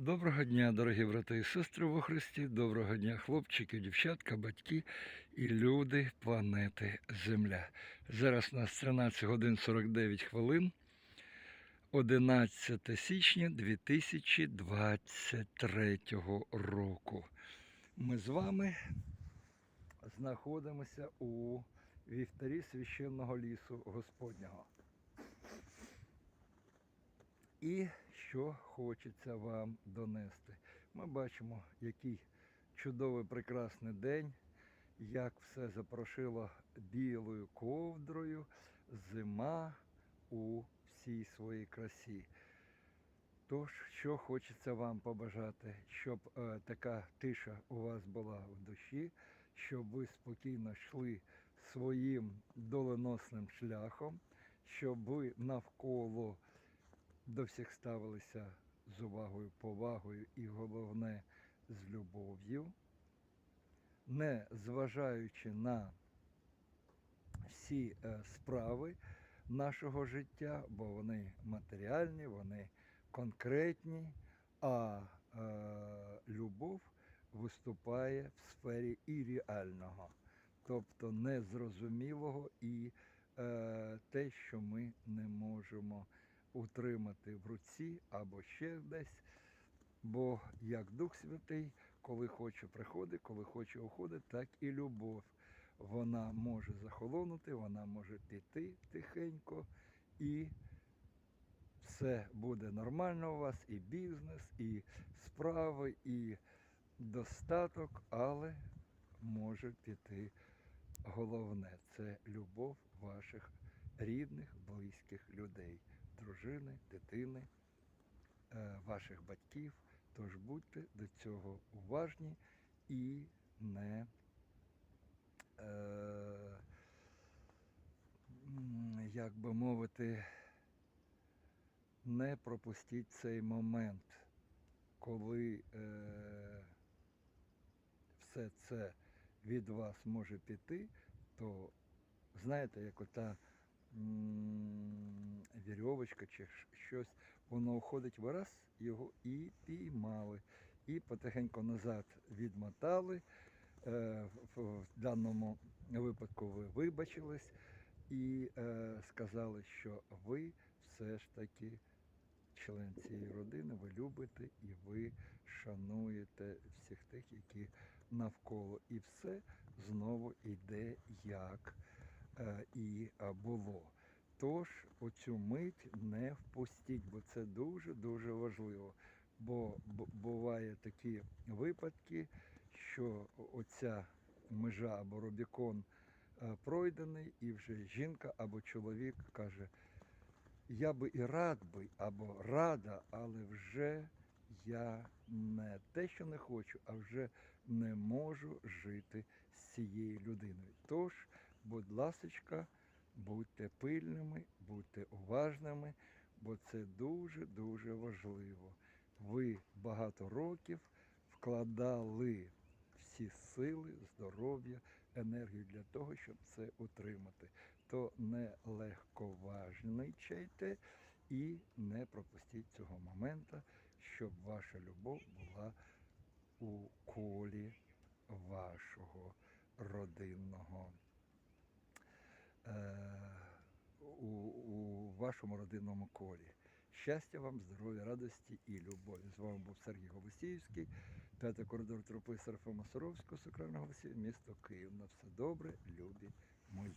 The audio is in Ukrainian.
Доброго дня, дорогі брати і сестри во Христі, доброго дня, хлопчики, дівчатка, батьки і люди планети Земля. Зараз у нас 13 годин 49 хвилин, 11 січня 2023 року. Ми з вами знаходимося у вівтарі священного лісу Господнього. І що хочеться вам донести. Ми бачимо, який чудовий прекрасний день, як все запрошило білою ковдрою, зима у всій своїй красі. Тож, що хочеться вам побажати, щоб е, така тиша у вас була в душі, щоб ви спокійно йшли своїм доленосним шляхом, щоб ви навколо до всіх ставилися з увагою, повагою і головне з любов'ю, не зважаючи на всі е, справи нашого життя, бо вони матеріальні, вони конкретні, а е, любов виступає в сфері і реального, тобто незрозумілого і е, те, що ми не можемо утримати в руці або ще десь. Бо як Дух Святий, коли хоче приходить, коли хоче уходить, так і любов. Вона може захолонути, вона може піти тихенько, і все буде нормально у вас, і бізнес, і справи, і достаток, але може піти головне це любов ваших рідних, близьких людей дружини, дитини, е, ваших батьків. Тож будьте до цього уважні і не, е, як би мовити, не пропустіть цей момент, коли е, все це від вас може піти, то знаєте, як ота вірьовочка чи щось, воно уходить в раз, його і піймали. І потихеньку назад відмотали. Е, В даному випадку ви вибачились і е, сказали, що ви все ж таки член цієї родини, ви любите і ви шануєте всіх тих, які навколо. І все знову йде як і е, було. Тож оцю мить не впустіть, бо це дуже-дуже важливо. Бо б- буває такі випадки, що оця межа або Рубікон е, пройдений, і вже жінка або чоловік каже, я би і рад би, або рада, але вже я не те, що не хочу, а вже не можу жити з цією людиною. Тож, будь ласочка, будьте пильними, будьте уважними, бо це дуже-дуже важливо. Ви багато років вкладали всі сили, здоров'я, енергію для того, щоб це утримати. То не легковажничайте і не пропустіть цього моменту, щоб ваша любов була у колі вашого родинного. Е, У, у вашому родинному колі. Щастя вам, здоров'я, радості і любові. З вами був Сергій Голосіївський, п'ятий коридор трупи Серафима Саровського, Сокрального Голосіїв, місто Київ. На все добре, любі мої.